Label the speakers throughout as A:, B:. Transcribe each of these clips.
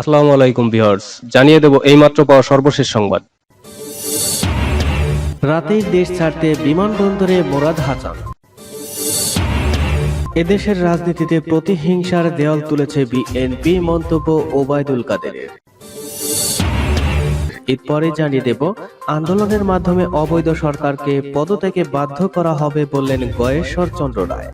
A: আসসালামু আলাইকুম ভিউয়ার্স জানিয়ে দেব এইমাত্র পাওয়া সর্বশেষ সংবাদ রাতের দেশ ছাড়তে বিমানবন্দরে মোরাদ হাসান এদেশের রাজনীতিতে প্রতিহিংসার দেয়াল তুলেছে বিএনপি মন্তব্য ওবায়দুল কাদেরের এরপরে জানিয়ে দেব আন্দোলনের মাধ্যমে অবৈধ সরকারকে পদত্যাগে বাধ্য করা হবে বললেন গয়েশ্বর চন্দ্র রায়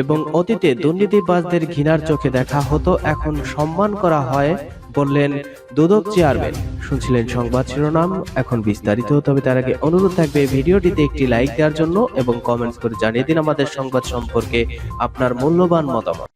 A: এবং অতীতে দুর্নীতিবাজদের ঘৃণার চোখে দেখা হতো এখন সম্মান করা হয় বললেন দুদক চেয়ারম্যান শুনছিলেন সংবাদ শিরোনাম এখন বিস্তারিত তবে তার আগে অনুরোধ থাকবে ভিডিওটিতে একটি লাইক দেওয়ার জন্য এবং কমেন্টস করে জানিয়ে দিন আমাদের সংবাদ সম্পর্কে আপনার মূল্যবান মতামত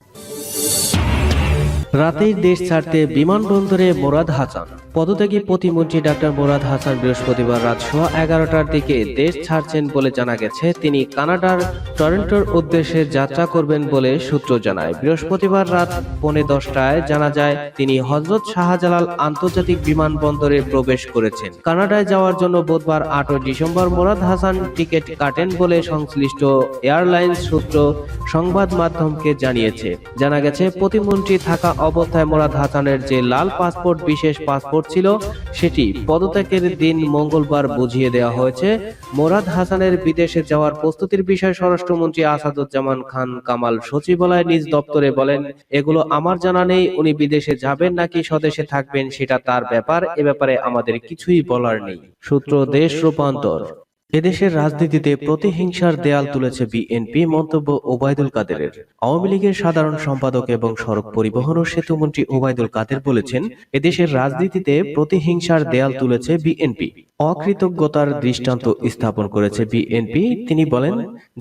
A: রাতেই দেশ ছাড়তে বিমানবন্দরে মোরাদ হাসান পদত্যাগী প্রতিমন্ত্রী ডাক্তার মোরাদ হাসান বৃহস্পতিবার রাত সোয়া এগারোটার দিকে দেশ ছাড়ছেন বলে জানা গেছে তিনি কানাডার টরেন্টোর উদ্দেশ্যে যাত্রা করবেন বলে সূত্র জানায় বৃহস্পতিবার রাত পৌনে দশটায় জানা যায় তিনি হজরত শাহজালাল আন্তর্জাতিক বিমানবন্দরে প্রবেশ করেছেন কানাডায় যাওয়ার জন্য বুধবার আটই ডিসেম্বর মোরাদ হাসান টিকিট কাটেন বলে সংশ্লিষ্ট এয়ারলাইন্স সূত্র সংবাদ মাধ্যমকে জানিয়েছে জানা গেছে প্রতিমন্ত্রী থাকা অবস্থায় মোরাদ হাসানের যে লাল পাসপোর্ট বিশেষ পাসপোর্ট করছিল সেটি পদত্যাগের দিন মঙ্গলবার বুঝিয়ে দেওয়া হয়েছে মোরাদ হাসানের বিদেশে যাওয়ার প্রস্তুতির বিষয়ে স্বরাষ্ট্রমন্ত্রী আসাদুজ্জামান খান কামাল সচিবালয় নিজ দপ্তরে বলেন এগুলো আমার জানা নেই উনি বিদেশে যাবেন নাকি স্বদেশে থাকবেন সেটা তার ব্যাপার এ ব্যাপারে আমাদের কিছুই বলার নেই সূত্র দেশ রূপান্তর এদেশের রাজনীতিতে প্রতিহিংসার দেয়াল তুলেছে বিএনপি মন্তব্য ওবায়দুল কাদেরের আওয়ামী লীগের সাধারণ সম্পাদক এবং সড়ক পরিবহন ও সেতু মন্ত্রী ওবায়দুল কাদের বলেছেন এদেশের রাজনীতিতে প্রতিহিংসার দেয়াল তুলেছে বিএনপি অকৃতজ্ঞতার দৃষ্টান্ত স্থাপন করেছে বিএনপি তিনি বলেন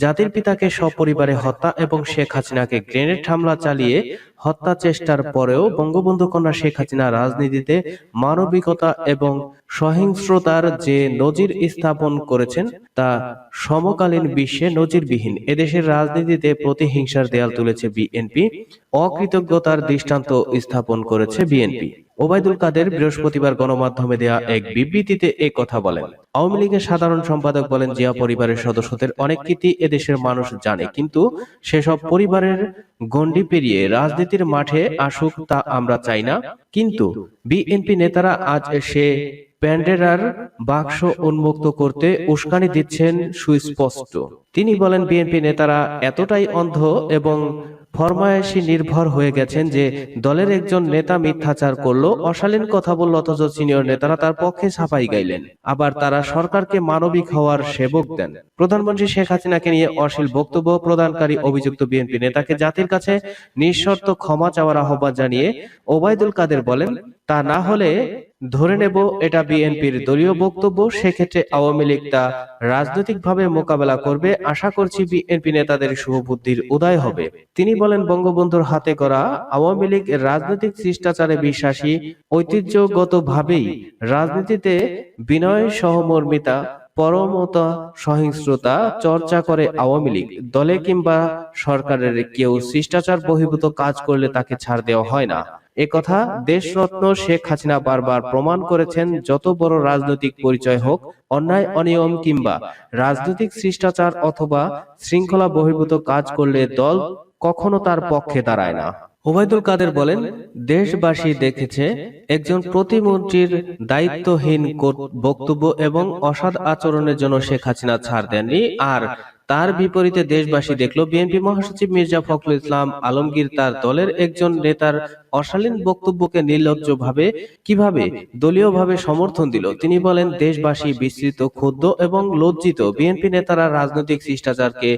A: জাতির পিতাকে সপরিবারে হত্যা এবং শেখ হাসিনাকে গ্রেনেড হামলা চালিয়ে হত্যা চেষ্টার পরেও বঙ্গবন্ধু কন্যা শেখ হাসিনা রাজনীতিতে মানবিকতা এবং সহিংসতার যে নজির স্থাপন করেছেন তা সমকালীন বিশ্বে নজিরবিহীন এদেশের রাজনীতিতে প্রতিহিংসার দেয়াল তুলেছে বিএনপি অকৃতজ্ঞতার দৃষ্টান্ত স্থাপন করেছে বিএনপি ওবায়দুল কাদের বৃহস্পতিবার গণমাধ্যমে দেয়া এক বিবৃতিতে এ কথা বলেন আওয়ামী লীগের সাধারণ সম্পাদক বলেন জিয়া পরিবারের সদস্যদের অনেক অনেককেই এদেশের মানুষ জানে কিন্তু সেসব পরিবারের গণ্ডি পেরিয়ে রাজনীতির মাঠে আসুক তা আমরা চাই না কিন্তু বিএনপি নেতারা আজ সে প্যান্ডেরার বাক্স উন্মুক্ত করতে উস্কানি দিচ্ছেন সুস্পষ্ট তিনি বলেন বিএনপি নেতারা এতটাই অন্ধ এবং ফরমায়েশি নির্ভর হয়ে গেছেন যে দলের একজন নেতা মিথ্যাচার করলো অশালীন কথা বলল অথচ সিনিয়র নেতারা তার পক্ষে ছাপাই গাইলেন আবার তারা সরকারকে মানবিক হওয়ার সেবক দেন প্রধানমন্ত্রী শেখ হাসিনাকে নিয়ে অশীল বক্তব্য প্রদানকারী অভিযুক্ত বিএনপি নেতাকে জাতির কাছে নিঃশর্ত ক্ষমা চাওয়ার আহ্বান জানিয়ে ওবায়দুল কাদের বলেন তা না হলে ধরে নেব এটা বিএনপির দলীয় বক্তব্য সেক্ষেত্রে আওয়ামী লীগ তা রাজনৈতিকভাবে মোকাবেলা করবে আশা করছি বিএনপি নেতাদের শুভবুদ্ধির উদয় হবে তিনি বলেন বঙ্গবন্ধুর হাতে করা আওয়ামী লীগ রাজনৈতিক শিষ্টাচারে বিশ্বাসী ঐতিহ্যগতভাবেই রাজনীতিতে বিনয় সহমর্মিতা পরমতা সহিংসতা চর্চা করে আওয়ামী লীগ দলে কিংবা সরকারের কেউ শিষ্টাচার বহির্ভূত কাজ করলে তাকে ছাড় দেওয়া হয় না একথা দেশরত্ন শেখ হাসিনা বারবার প্রমাণ করেছেন যত বড় রাজনৈতিক পরিচয় হোক অন্যায় অনিয়ম কিংবা রাজনৈতিক শিষ্টাচার অথবা শৃঙ্খলা বহির্ভূত কাজ করলে দল কখনো তার পক্ষে দাঁড়ায় না ওবায়দুল কাদের বলেন দেশবাসী দেখেছে একজন প্রতিমন্ত্রীর দায়িত্বহীন বক্তব্য এবং অসাধ আচরণের জন্য শেখ হাসিনা ছাড় দেননি আর তার বিপরীতে দেশবাসী দেখল বিএনপি মহাসচিব মির্জা ফখরুল ইসলাম আলমগীর তার দলের একজন নেতার অশালীন বক্তব্যকে নির্লজ্জভাবে কিভাবে দলীয়ভাবে সমর্থন দিল তিনি বলেন দেশবাসী বিস্তৃত ক্ষুদ্র এবং লজ্জিত বিএনপি নেতারা রাজনৈতিক শিষ্টাচারকে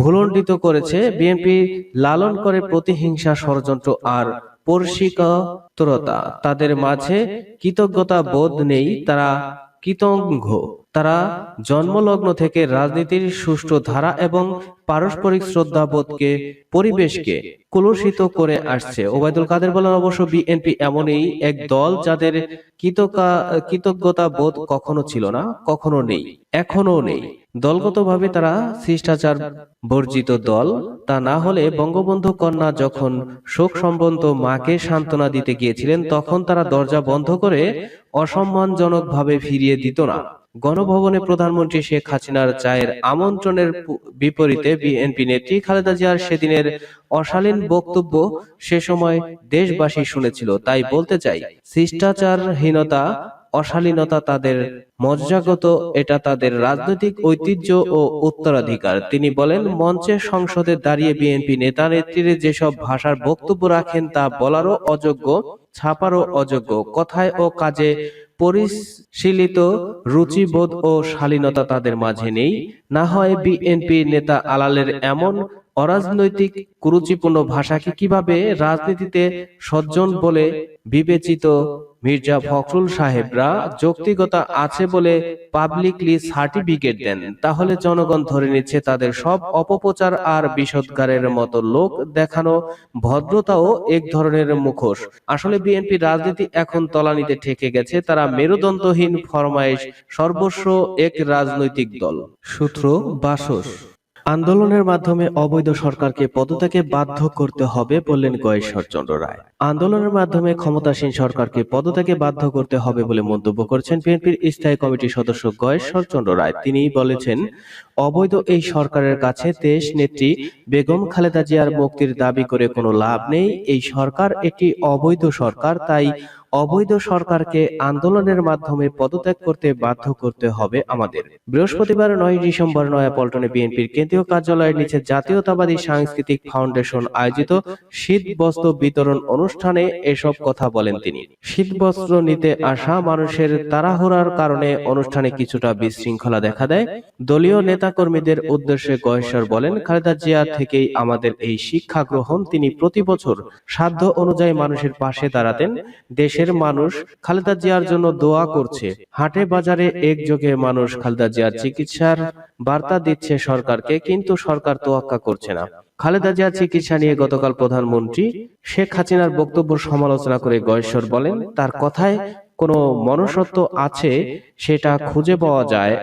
A: ভুলণ্ডিত করেছে বিএনপি লালন করে প্রতিহিংসা ষড়যন্ত্র আর পরশিকতরতা তাদের মাঝে কৃতজ্ঞতা বোধ নেই তারা কৃতজ্ঞ তারা জন্মলগ্ন থেকে রাজনীতির সুষ্ঠু ধারা এবং পারস্পরিক শ্রদ্ধাবোধকে পরিবেশকে কলুষিত করে আসছে ওবায়দুল কাদের বলেন অবশ্য বিএনপি এমনই এক দল যাদের কৃতজ্ঞতা বোধ কখনো ছিল না কখনো নেই এখনো নেই দলগতভাবে তারা শিষ্টাচার বর্জিত দল তা না হলে বঙ্গবন্ধু কন্যা যখন শোক সম্বন্ধ মাকে সান্ত্বনা দিতে গিয়েছিলেন তখন তারা দরজা বন্ধ করে অসম্মানজনকভাবে ফিরিয়ে দিত না গণভবনে প্রধানমন্ত্রী শেখ হাসিনার চায়ের আমন্ত্রণের বিপরীতে বিএনপি নেত্রী খালেদা জিয়ার সেদিনের অশালীন বক্তব্য সে সময় দেশবাসী শুনেছিল তাই বলতে চাই শিষ্টাচারহীনতা অশালীনতা তাদের মজ্জাগত এটা তাদের রাজনৈতিক ঐতিহ্য ও উত্তরাধিকার তিনি বলেন মঞ্চে সংসদে দাঁড়িয়ে বিএনপি নেতা নেত্রীর যেসব ভাষার বক্তব্য রাখেন তা বলারও অযোগ্য ছাপারও অযোগ্য কথায় ও কাজে পরিশীলিত রুচিবোধ ও শালীনতা তাদের মাঝে নেই না হয় বিএনপি নেতা আলালের এমন অরাজনৈতিক কুরুচিপূর্ণ ভাষাকে কিভাবে রাজনীতিতে সজ্জন বলে বিবেচিত মির্জা ফখরুল সাহেবরা যৌক্তিকতা আছে বলে পাবলিকলি সার্টিফিকেট দেন তাহলে জনগণ ধরে নিচ্ছে তাদের সব অপপ্রচার আর বিষদগারের মতো লোক দেখানো ভদ্রতাও এক ধরনের মুখোশ আসলে বিএনপি রাজনীতি এখন তলানিতে ঠেকে গেছে তারা মেরুদণ্ডহীন ফরমায়েশ সর্বস্ব এক রাজনৈতিক দল সূত্র বাসস আন্দোলনের মাধ্যমে অবৈধ সরকারকে পদত্যাগে বাধ্য করতে হবে বললেন গয়েশ্বরচন্দ্র রায় আন্দোলনের মাধ্যমে ক্ষমতাসীন সরকারকে পদত্যাগে বাধ্য করতে হবে বলে মন্তব্য করেছেন বিএনপির স্থায়ী কমিটির সদস্য গয়েশ্বরচন্দ্র রায় তিনি বলেছেন অবৈধ এই সরকারের কাছে দেশ নেত্রী বেগম খালেদা জিয়ার মুক্তির দাবি করে কোনো লাভ নেই এই সরকার একটি অবৈধ সরকার তাই অবৈধ সরকারকে আন্দোলনের মাধ্যমে পদত্যাগ করতে বাধ্য করতে হবে আমাদের বৃহস্পতিবার নয় ডিসেম্বর নয়া পল্টনে বিএনপির কেন্দ্রীয় কার্যালয়ের নিচে জাতীয়তাবাদী সাংস্কৃতিক ফাউন্ডেশন আয়োজিত শীত বস্ত্র বিতরণ অনুষ্ঠানে এসব কথা বলেন তিনি শীত বস্ত্র নিতে আসা মানুষের তাড়াহুড়ার কারণে অনুষ্ঠানে কিছুটা বিশৃঙ্খলা দেখা দেয় দলীয় নেতাকর্মীদের উদ্দেশ্যে গহেশ্বর বলেন খালেদা জিয়া থেকেই আমাদের এই শিক্ষা গ্রহণ তিনি প্রতি বছর সাধ্য অনুযায়ী মানুষের পাশে দাঁড়াতেন দেশ দেশের মানুষ খালেদা জিয়ার জন্য দোয়া করছে হাটে বাজারে একযোগে মানুষ খালেদা জিয়ার চিকিৎসার বার্তা দিচ্ছে সরকারকে কিন্তু সরকার তোয়াক্কা করছে না খালেদা জিয়ার চিকিৎসা নিয়ে গতকাল প্রধানমন্ত্রী শেখ হাসিনার বক্তব্য সমালোচনা করে গয়েশ্বর বলেন তার কথায় কোনো মনসত্ব আছে সেটা খুঁজে পাওয়া যায়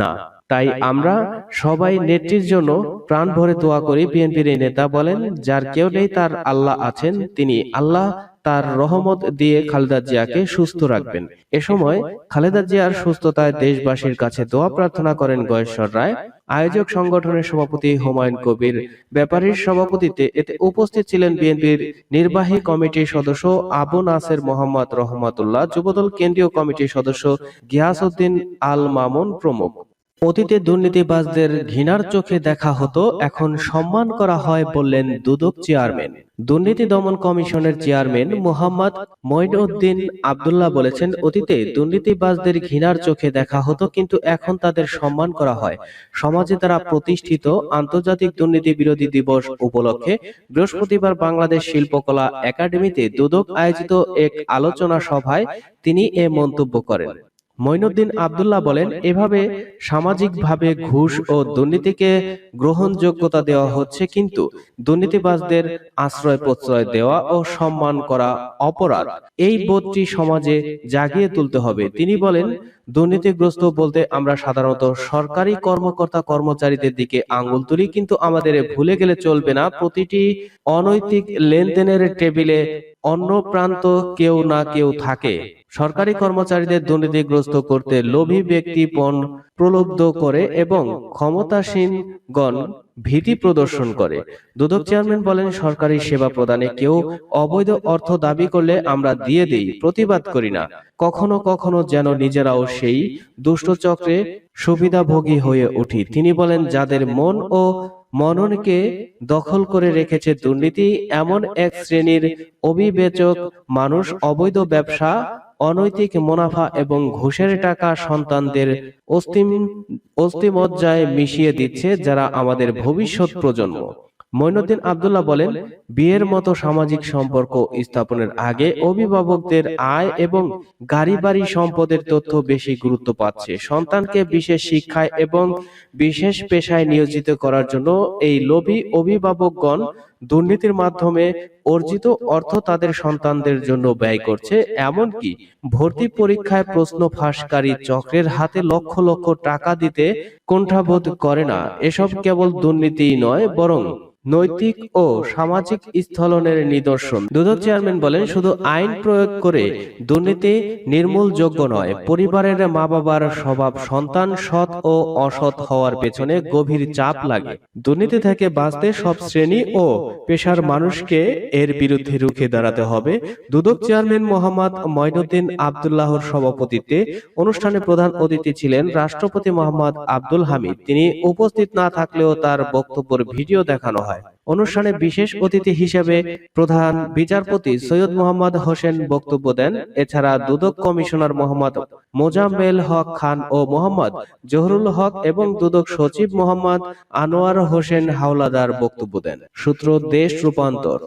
A: না তাই আমরা সবাই নেত্রীর জন্য প্রাণ ভরে দোয়া করি বিএনপির এই নেতা বলেন যার কেউ নেই তার আল্লাহ আছেন তিনি আল্লাহ তার রহমত দিয়ে খালেদা জিয়াকে সুস্থ রাখবেন এ সময় খালেদা জিয়ার সুস্থতায় দেশবাসীর কাছে দোয়া প্রার্থনা করেন গয়েশ্বর রায় আয়োজক সংগঠনের সভাপতি হুমায়ুন কবির ব্যাপারীর সভাপতিতে এতে উপস্থিত ছিলেন বিএনপির নির্বাহী কমিটির সদস্য আবু নাসের মোহাম্মদ রহমাতুল্লাহ যুবদল কেন্দ্রীয় কমিটির সদস্য গিয়াসউদ্দিন আল মামুন প্রমুখ অতীতে দুর্নীতিবাজদের ঘৃণার চোখে দেখা হতো এখন সম্মান করা হয় বললেন দুদক চেয়ারম্যান দুর্নীতি দমন কমিশনের চেয়ারম্যান মোহাম্মদ মঈনউদ্দিন আবদুল্লাহ বলেছেন অতীতে দুর্নীতিবাজদের ঘৃণার চোখে দেখা হতো কিন্তু এখন তাদের সম্মান করা হয় সমাজে তারা প্রতিষ্ঠিত আন্তর্জাতিক দুর্নীতি বিরোধী দিবস উপলক্ষে বৃহস্পতিবার বাংলাদেশ শিল্পকলা একাডেমিতে দুদক আয়োজিত এক আলোচনা সভায় তিনি এ মন্তব্য করেন মৈনুদ্দিন আবদুল্লাহ বলেন এভাবে সামাজিকভাবে ঘুষ ও দুর্নীতিকে গ্রহণযোগ্যতা দেওয়া হচ্ছে কিন্তু দুর্নীতিবাজদের আশ্রয় প্রশ্রয় দেওয়া ও সম্মান করা অপরাধ এই বোধটি সমাজে জাগিয়ে তুলতে হবে তিনি বলেন দুর্নীতিগ্রস্ত বলতে আমরা সাধারণত সরকারি কর্মকর্তা কর্মচারীদের দিকে আঙ্গুল তুলি কিন্তু আমাদের ভুলে গেলে চলবে না প্রতিটি অনৈতিক লেনদেনের টেবিলে অন্য প্রান্ত কেউ না কেউ থাকে সরকারি কর্মচারীদের দুর্নীতিগ্রস্ত করতে লোভী ব্যক্তি পণ করে এবং গণ ভীতি প্রদর্শন করে দুদক চেয়ারম্যান বলেন সরকারি সেবা প্রদানে কেউ অবৈধ অর্থ দাবি করলে আমরা দিয়ে দেই প্রতিবাদ করি না কখনো কখনো যেন নিজেরাও সেই দুষ্ট চক্রে সুবিধাভোগী হয়ে উঠি তিনি বলেন যাদের মন ও মননকে দখল করে রেখেছে দুর্নীতি এমন এক শ্রেণীর অবিবেচক মানুষ অবৈধ ব্যবসা অনৈতিক মুনাফা এবং ঘুষের টাকা সন্তানদের অস্তিম অস্তিমজ্জায় মিশিয়ে দিচ্ছে যারা আমাদের ভবিষ্যৎ প্রজন্ম মৈনুদ্দিন আবদুল্লাহ বলেন বিয়ের মতো সামাজিক সম্পর্ক স্থাপনের আগে অভিভাবকদের আয় এবং গাড়ি বাড়ি সম্পদের তথ্য বেশি গুরুত্ব পাচ্ছে সন্তানকে বিশেষ শিক্ষায় এবং বিশেষ পেশায় নিয়োজিত করার জন্য এই লোভী অভিভাবকগণ দুর্নীতির মাধ্যমে অর্জিত অর্থ তাদের সন্তানদের জন্য ব্যয় করছে এমনকি ভর্তি পরীক্ষায় প্রশ্ন ফাঁসকারী চক্রের হাতে লক্ষ লক্ষ টাকা দিতে কণ্ঠাবোধ করে না এসব কেবল দুর্নীতিই নয় বরং নৈতিক ও সামাজিক স্থলনের নিদর্শন দুদক চেয়ারম্যান বলেন শুধু আইন প্রয়োগ করে দুর্নীতি নির্মূল যোগ্য নয় পরিবারের মা বাবার স্বভাব সন্তান সৎ ও অসৎ হওয়ার পেছনে গভীর চাপ লাগে দুর্নীতি থেকে বাঁচতে সব শ্রেণী ও পেশার মানুষকে এর বিরুদ্ধে রুখে দাঁড়াতে হবে দুদক চেয়ারম্যান মোহাম্মদ ময়নুদ্দিন আবদুল্লাহর সভাপতিত্বে অনুষ্ঠানে প্রধান অতিথি ছিলেন রাষ্ট্রপতি মোহাম্মদ আব্দুল হামিদ তিনি উপস্থিত না থাকলেও তার বক্তব্যের ভিডিও দেখানো হয় অনুষ্ঠানে বিশেষ অতিথি হিসেবে প্রধান বিচারপতি সৈয়দ মোহাম্মদ হোসেন বক্তব্য দেন এছাড়া দুদক কমিশনার মোহাম্মদ মোজাম্মেল হক খান ও মোহাম্মদ জহরুল হক এবং দুদক সচিব মোহাম্মদ আনোয়ার হোসেন হাওলাদার বক্তব্য দেন সূত্র দেশ রূপান্তর